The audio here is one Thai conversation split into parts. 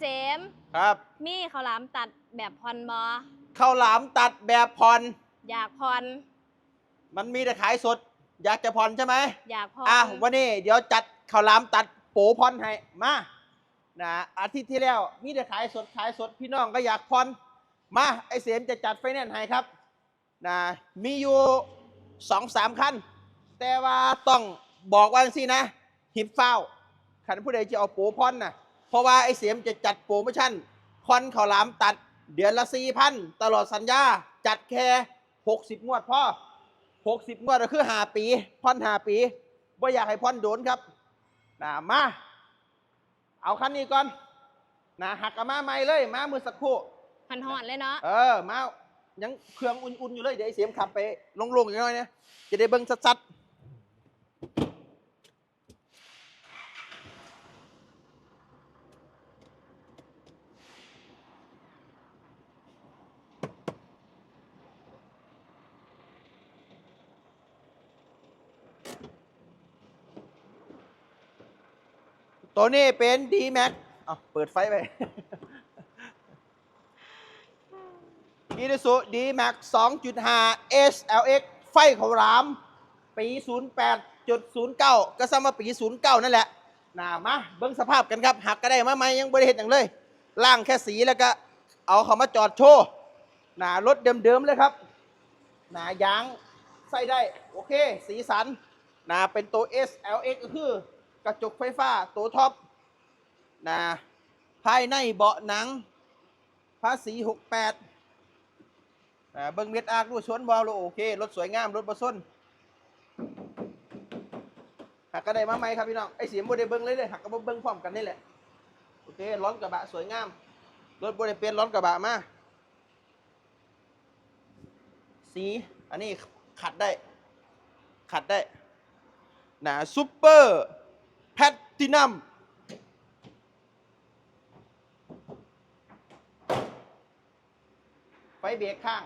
เจมส์ครับมีข้าวหลามตัดแบบพรบอข้าวหลามตัดแบบผ่อนอยากพร มันมีแต่ขายสด อยากจะผ่อนใช่ไหมอยากพรอะวันนี้เดี๋ยวจัดข้าวหลามตัดโปผ่อนให้มานะอาทิตย์ที่แล้วมีแต่ขายสดขายสดพี่น้องก็อยากผ่อนมาไอเสียมจะจัดไฟแนนซ์ให้ครับนะมีอยู่สองสามคันแต่ว่าต้องบอกว่าสินะ หิบเฝ้าขันผู้ใดจะเอาโปผ่อนนะเพ ราะว่าไอเสียมจะจัดโปรโมชั่นผ่อนข้าวหลามตัด เดือนละสี่พันตลอดสัญญา จัดแค่หกสิบงวดพ่อหกสิบงวดก็คือหาปีผ่อนหาปีว่าอยากให้ผ่อนโดนครับนะมาเอาคันนี้ก่อนนะหักกระมาใหม่เลยมามือสักครู่พันหอดเลยเนาะเออมายังเครื่องอุ่นๆอยู่เลยเดี๋ยวไอ้เสียมขับไปลงๆอีกหน่อยเนี่ยจะได้เบิ้งชัดๆ ตัวนี้เป็น D Max เอาเปิดไฟไปอีซูซูดีแม็ก2.5 SLX ไฟเขาราม ปี08.09ก็ซ้ำมาปี09นั่นแหละนะมาเบิ้งสภาพกันครับ หักก็ได้มาไหมยังบริเหตุอย่างเลยล่างแค่สีแล้วก็ เอาเขามาจอดโชว์นะรถเดิมๆเลยครับนะยางใส่ได้ โอเค สีสันนะเป็นตัว SLX ก็คือ กระจกไฟฟ้าตัวท็อปนะภายในเบาะหนังภาษี68อ่าเบิ้งเม็ดอากดูชนบอลโอเค รถสวยงาม รถบะส้นหักกระได้มาไหมครับพี่น้อง ไอ้เสียมบได้เบิ้งเลยเลยหักกระเบิ้งพร้อมกันนี่แหละ โอเค ร้อนกระบะสวยงาม รถบได้เปลี่ยนร้อนกระบะมาสีอันนี้ขัดได้ ขัดได้นะซุปเปอร์ ตินัมไฟเบรกข้าง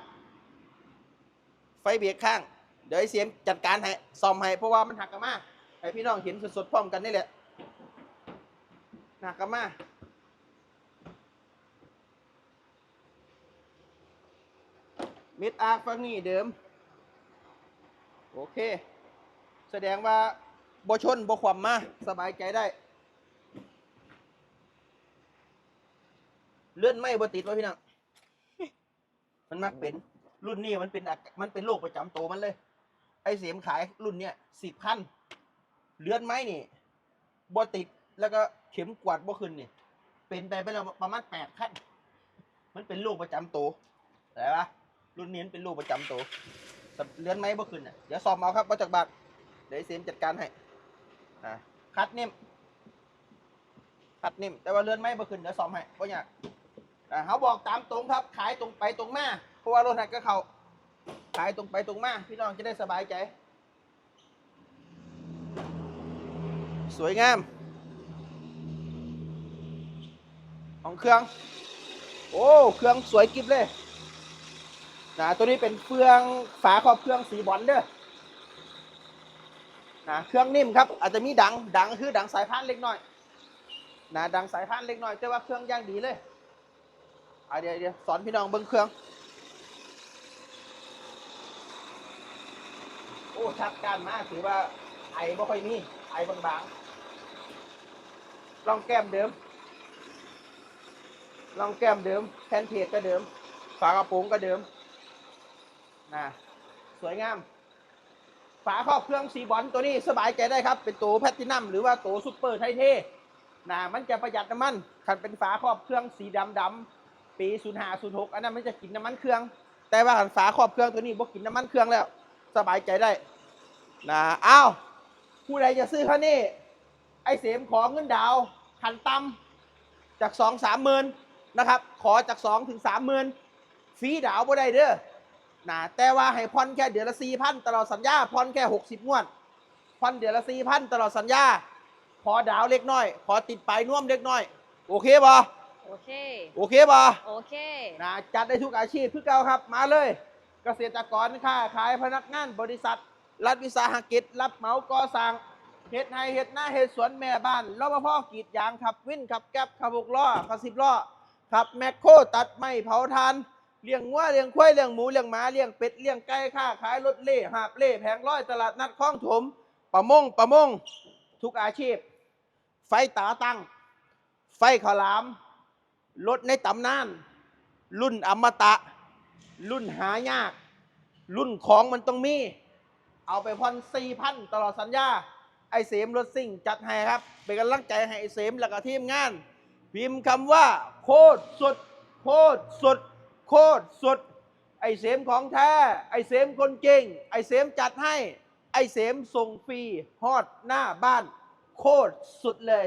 ไฟเบรกข้าง เดี๋ยวไอเสียมจัดการให้ซ่อมให้เพราะว่ามันหักกันมาให้พี่น้องเห็นสดๆพร้อมกันนี่แหละหักกันมามิดอาร์คฝั่งนี้เดิม โอเค แสดงว่า บ่ชนบ่ขวามมา สบายใจได้ เลื่อนไม่บ่ติดวะพี่น้องมันมักเป็น รุ่นนี้มันเป็นมันเป็นโรคประจำตัวมันเลย ไอเสียมขายรุ่นเนี้ยสิบพันเลื่อนไม้นี่บ่ติดแล้วก็เข็มกวาดบ่ขึ้นนี่เป็นไปไปแล้วประมาณแปดขั้นมันเป็นโรคประจำตัวแต่ปะรุ่นนี้มันเป็นโรคประจำตัวเลื่อนไม้บ่ขึ้นอะเดี๋ยวสอบเอาครับมาจากบาทเดี๋ยวเสียมจัดการให้ อะคัดนิ่มคัดนิ่ม แต่ว่าเลื่อนไม้บ่ขึ้นเดี๋ยวสอบให้บ่ยากอ่าเขาบอกตามตรงครับ ขายตรงไปตรงมาเพราะว่ารถหักก็เขาขายตรงไปตรงมาพี่น้องจะได้สบายใจ สวยงาม ของเครื่อง โอ้เครื่องสวยกิบเลยนะตัวนี้เป็นเครื่องฝาครอบเครื่องสีบอลเด้อ นะเครื่องนิ่มครับ อาจจะมีดังดังคือดังสายพานเล็กน้อยนะดังสายพานเล็กน้อยแต่ว่าเครื่องย่างดีเลยอะเดี๋ยวเดี๋ยวสอนพี่น้องเบิ้งเครื่องโอ้ชัดการมากถือว่าไอบ่ค่อยมีไอบางๆลองแก้มเดิมลองแก้มเดิมแทนเพจก็เดิม ฝากระโปรงก็เดิมนะสวยงาม ฝาครอบเครื่องสีบอลตัวนี้สบายใจได้ครับ เป็นตัวแพตตินัมหรือว่าตัวซุปเปอร์ไทเทนะมันจะประหยัดน้ำมันคันเป็นฝาครอบเครื่องสีดำดำปี05 06อันนั้นมันจะกินน้ำมันเครื่อง แต่ว่าหันฝาครอบเครื่องตัวนี้บ่กินน้ำมันเครื่องแล้ว สบายใจได้นะอ้าวผู้ใดจะซื้อคันนี้ไอเสมขอเงินดาวคันต่ำจาก2 3หมื่นนะครับ ขอจาก2ถึง3หมื่นฟรีดาวบ่ได้เด้อ นะแต่ว่าให้ผ่อนแค่เดือนละ4,000ตลอดสัญญาผ่อนแค่60งวดผ่อนเดือนละ4,000ตลอดสัญญาขอดาวน์เล็กน้อย ขอติดปลายน่วมเล็กน้อย โอเคบ่โอเค โอเคบ่โอเคนะจัดได้ทุกอาชีพคือเก่าครับ มาเลย เกษตรกรค้าขายพนักงานบริษัท รัฐวิสาหกิจ รับเหมาก่อสร้างเฮ็ดไฮเฮ็ดหน้าเฮ็ดสวนแม่บ้านรปภกรีดยางขับ วินขับแก๊บขับหกล้อขับสิบล้อขับแมคโครตัดไม้เผาทาน เลี้ยงวัวเลี้ยงควายเลี้ยงหมูเลี้ยงหมาเลี้ยงเป็ดเลี้ยงไก่ค้าขายรถเล่หาบเล่แผงร้อยตลาดนัดคลองถม ประมงประมง ทุกอาชีพ ไฟตาตั้ง ไฟขาวหลามรถในตำนาน รุ่นอมตะ รุ่นหายาก รุ่นของมันต้องมี เอาไปพอนสี่พันตลอดสัญญา ไอเสมรถซิ่งจัดให้ครับ เป็นกำลังใจให้ไอเสมแล้วก็ทีมงาน พิมพ์คำว่า โคตรสุด โคตรสุด โคตรสุด ไอเสมของแท้ ไอเสมคนเก่ง ไอเสมจัดให้ ไอเสมส่งฟรีฮอดหน้าบ้าน โคตรสุดเลย